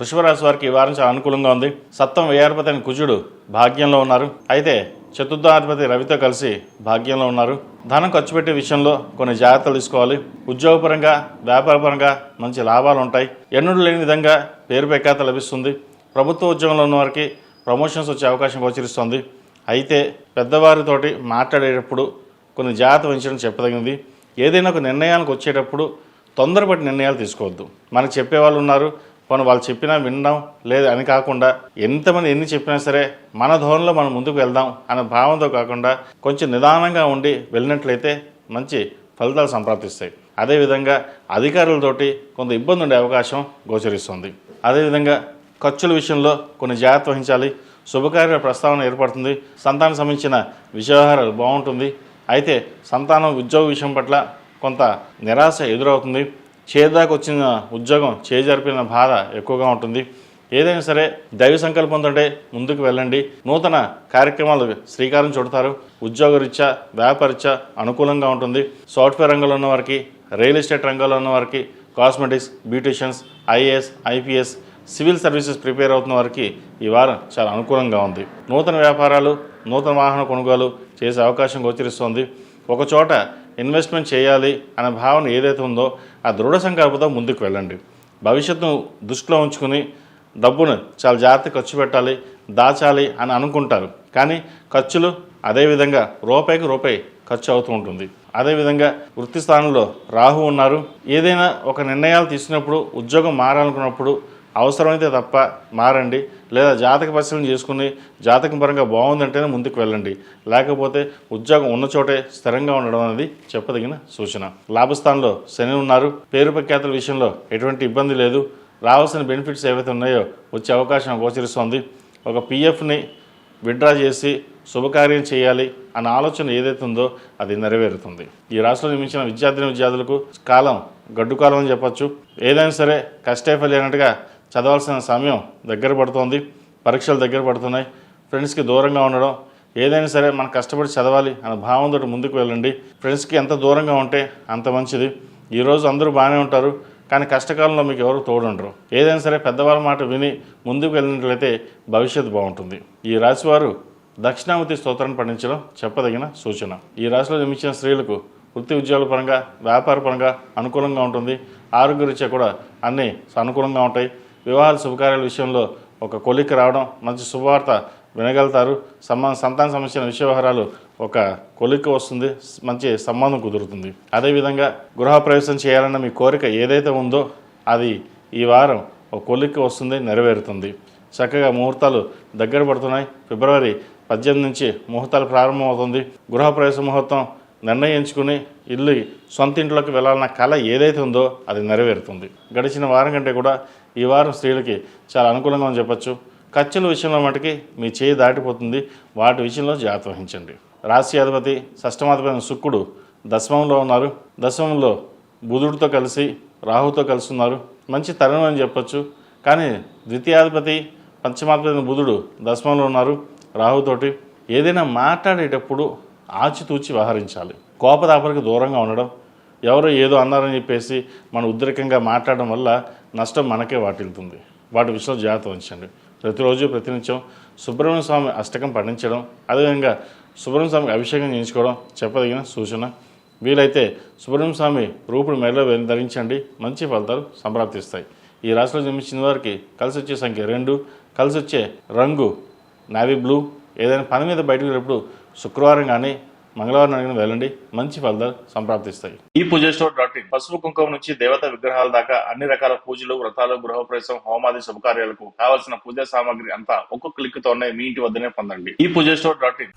వృషభరాశి వారికి ఈ వారం చాలా అనుకూలంగా ఉంది. సప్తం వ్యయాధిపతి అని కుజుడు భాగ్యంలో ఉన్నారు. అయితే చతుర్థాధిపతి రవితో కలిసి భాగ్యంలో ఉన్నారు. ధనం ఖర్చు పెట్టే విషయంలో కొన్ని జాగ్రత్తలు తీసుకోవాలి. ఉద్యోగపరంగా వ్యాపారపరంగా మంచి లాభాలు ఉంటాయి. ఎన్నుడు లేని విధంగా పేరు పెక్కాత లభిస్తుంది. ప్రభుత్వ ఉద్యోగంలో ఉన్న వారికి ప్రమోషన్స్ వచ్చే అవకాశం గోచరిస్తుంది. అయితే పెద్దవారితోటి మాట్లాడేటప్పుడు కొన్ని జాగ్రత్త వహించడం చెప్పదగింది. ఏదైనా ఒక నిర్ణయానికి వచ్చేటప్పుడు తొందరపడి నిర్ణయాలు తీసుకోవద్దు. మనకు చెప్పేవాళ్ళు ఉన్నారు. మనం వాళ్ళు చెప్పినా వినడం లేదు అని కాకుండా ఎంతమంది ఎన్ని చెప్పినా సరే మన ధోరణిలో మనం ముందుకు వెళ్దాం అనే భావంతో కాకుండా కొంచెం నిదానంగా ఉండి వెళ్ళినట్లయితే మంచి ఫలితాలు సంప్రాప్తిస్తాయి. అదేవిధంగా అధికారులతోటి కొంత ఇబ్బంది ఉండే అవకాశం గోచరిస్తుంది. అదేవిధంగా ఖర్చుల విషయంలో కొన్ని జాగ్రత్త వహించాలి. శుభకార్య ప్రస్తావన ఏర్పడుతుంది. సంతానం సంబంధించిన విషయవహారాలు బాగుంటుంది. అయితే సంతానం ఉద్యోగ విషయం పట్ల కొంత నిరాశ ఎదురవుతుంది. చేదాకా వచ్చిన ఉద్యోగం చేజరిపిన బాధ ఎక్కువగా ఉంటుంది. ఏదైనా సరే దైవ సంకల్పంతో ముందుకు వెళ్ళండి. నూతన కార్యక్రమాలు శ్రీకారం చుడతారు. ఉద్యోగరీత్యా వ్యాపారరీత్యా అనుకూలంగా ఉంటుంది. సాఫ్ట్వేర్ రంగంలో ఉన్న వారికి రియల్ ఎస్టేట్ రంగంలో ఉన్న వారికి cosmetics beauticians IAS IPS civil services prepare అవుతున్న వారికి ఈ వారం చాలా అనుకూలంగా ఉంది. నూతన వ్యాపారాలు నూతన వాహన కొనుగోలు చేసే అవకాశం గోచరిస్తోంది. ఒకచోట ఇన్వెస్ట్మెంట్ చేయాలి అనే భావన ఏదైతే ఉందో ఆ దృఢ సంకల్పంతో ముందుకు వెళ్ళండి. భవిష్యత్తును దృష్టిలో ఉంచుకుని డబ్బును చాలా జాగ్రత్త ఖర్చు పెట్టాలి దాచాలి అని అనుకుంటారు. కానీ ఖర్చులు అదేవిధంగా రూపాయికి రూపాయి ఖర్చు అవుతూ ఉంటుంది. అదేవిధంగా వృత్తి స్థానంలో రాహు ఉన్నారు. ఏదైనా ఒక నిర్ణయాలు తీసుకున్నప్పుడు ఉద్యోగం మారాలనుకున్నప్పుడు అవసరమైతే తప్ప మారండి. లేదా జాతక పరిశీలన చేసుకుని జాతకం పరంగా బాగుందంటేనే ముందుకు వెళ్ళండి. లేకపోతే ఉద్యోగం ఉన్న చోటే స్థిరంగా ఉండడం అనేది చెప్పదగిన సూచన. లాభస్థానంలో శని ఉన్నారు. పేరు ప్రఖ్యాతుల విషయంలో ఎటువంటి ఇబ్బంది లేదు. రావాల్సిన బెనిఫిట్స్ ఏవైతే ఉన్నాయో వచ్చే అవకాశం గోచరిస్తోంది. ఒక పిఎఫ్ని విత్డ్రా చేసి శుభకార్యం చేయాలి అన్న ఆలోచన ఏదైతే ఉందో అది నెరవేరుతుంది. ఈ రాష్ట్రంలో నిర్మించిన విద్యార్థిని విద్యార్థులకు కాలం గడ్డు కాలం అని చెప్పచ్చు. ఏదైనా సరే కష్టే ఫలి అన్నట్టుగా చదవాల్సిన సమయం దగ్గర పడుతోంది పరీక్షలు దగ్గర పడుతున్నాయి. ఫ్రెండ్స్కి దూరంగా ఉండడం ఏదైనా సరే మనం కష్టపడి చదవాలి అనే భావంతో ముందుకు వెళ్ళండి. ఫ్రెండ్స్కి ఎంత దూరంగా ఉంటే అంత మంచిది. ఈరోజు అందరూ బాగానే ఉంటారు కానీ కష్టకాలంలో మీకు ఎవరు తోడుండరు. ఏదైనా సరే పెద్దవాళ్ళ మాట విని ముందుకు వెళ్ళినట్లయితే భవిష్యత్తు బాగుంటుంది. ఈ రాశివారు దక్షిణామూర్తి స్తోత్రాన్ని పండించడం చెప్పదగిన సూచన. ఈ రాశిలో జన్మించిన స్త్రీలకు వృత్తి ఉద్యోగాల పరంగా వ్యాపార పరంగా అనుకూలంగా ఉంటుంది. ఆరోగ్య రీత్యా కూడా అన్నీ అనుకూలంగా ఉంటాయి. వివాహాల శుభకార్యాల విషయంలో ఒక కొలిక్కి రావడం మంచి శుభవార్త వినగలుగుతారు. సంబంధ సంతాన సమస్యల విషయ వ్యవహారాలు ఒక కొలిక్కి వస్తుంది మంచి సంబంధం కుదురుతుంది. అదేవిధంగా గృహ ప్రవేశం చేయాలన్న మీ కోరిక ఏదైతే ఉందో అది ఈ వారం ఒక కొలిక్కి వస్తుంది నెరవేరుతుంది. చక్కగా ముహూర్తాలు దగ్గర పడుతున్నాయి. ఫిబ్రవరి పద్దెనిమిది నుంచి ముహూర్తాలు ప్రారంభమవుతుంది. గృహప్రవేశ ముహూర్తం నిర్ణయించుకుని ఇల్లు సొంత ఇంట్లోకి వెళ్ళాలన్న కళ ఏదైతే ఉందో అది నెరవేరుతుంది. గడిచిన వారం కంటే కూడా ఈ వారం స్త్రీలకి చాలా అనుకూలంగా అని చెప్పొచ్చు. ఖర్చుల విషయంలో మటుకి మీ చేయి దాటిపోతుంది. వాటి విషయంలో జాగ్రత్త వహించండి. రాశి అధిపతి షష్టమాధిపతి శుక్రుడు దశమంలో ఉన్నారు. దశమంలో బుధుడితో కలిసి రాహుతో కలిసి ఉన్నారు మంచి తరుణం అని చెప్పొచ్చు. కానీ ద్వితీయాధిపతి పంచమాధిపతి బుధుడు దశమంలో ఉన్నారు రాహుతోటి. ఏదైనా మాట్లాడేటప్పుడు ఆచితూచి వ్యవహరించాలి. కోపదాపరికి దూరంగా ఉండడం ఎవరో ఏదో అన్నారని చెప్పేసి మనం ఉద్రేకంగా మాట్లాడడం వల్ల నష్టం మనకే వాటిల్తుంది వాటి విషయంలో జాగ్రత్త వహించండి. ప్రతిరోజు ప్రతినిత్యం సుబ్రహ్మణ్య స్వామి అష్టకం పఠించడం అదేవిధంగా సుబ్రహ్మణ్య స్వామికి అభిషేకం చేయించుకోవడం చెప్పదగిన సూచన. వీలైతే సుబ్రహ్మణ్య స్వామి రూపుడు మెడలో ధరించండి. మంచి ఫలితాలు సంప్రాప్తిస్తాయి. ఈ రాశిలో జన్మించిన వారికి కలిసి వచ్చే సంఖ్య రెండు. కలిసి వచ్చే రంగు నావీ బ్లూ. ఏదైనా పని మీద బయటకు వెళ్ళినప్పుడు శుక్రవారం కానీ మంగళవారం అడిగిన వెళ్ళండి. మంచి ఫలితాలు సంప్రాప్తిస్తాయి. ఈ పూజ డాట్ ఇన్ పసుపు కుంకుమ నుంచి దేవత విగ్రహాల దాకా అన్ని రకాల పూజలు వ్రతాలు గృహప్రవేశం హోమాది శుభకార్యాలకు కావలసిన పూజా సామాగ్రి అంతా ఒక్కొక్క క్లిక్ తోనే మీ ఇంటి వద్దనే పొందండి. ఈ పూజ డాట్ ఇన్.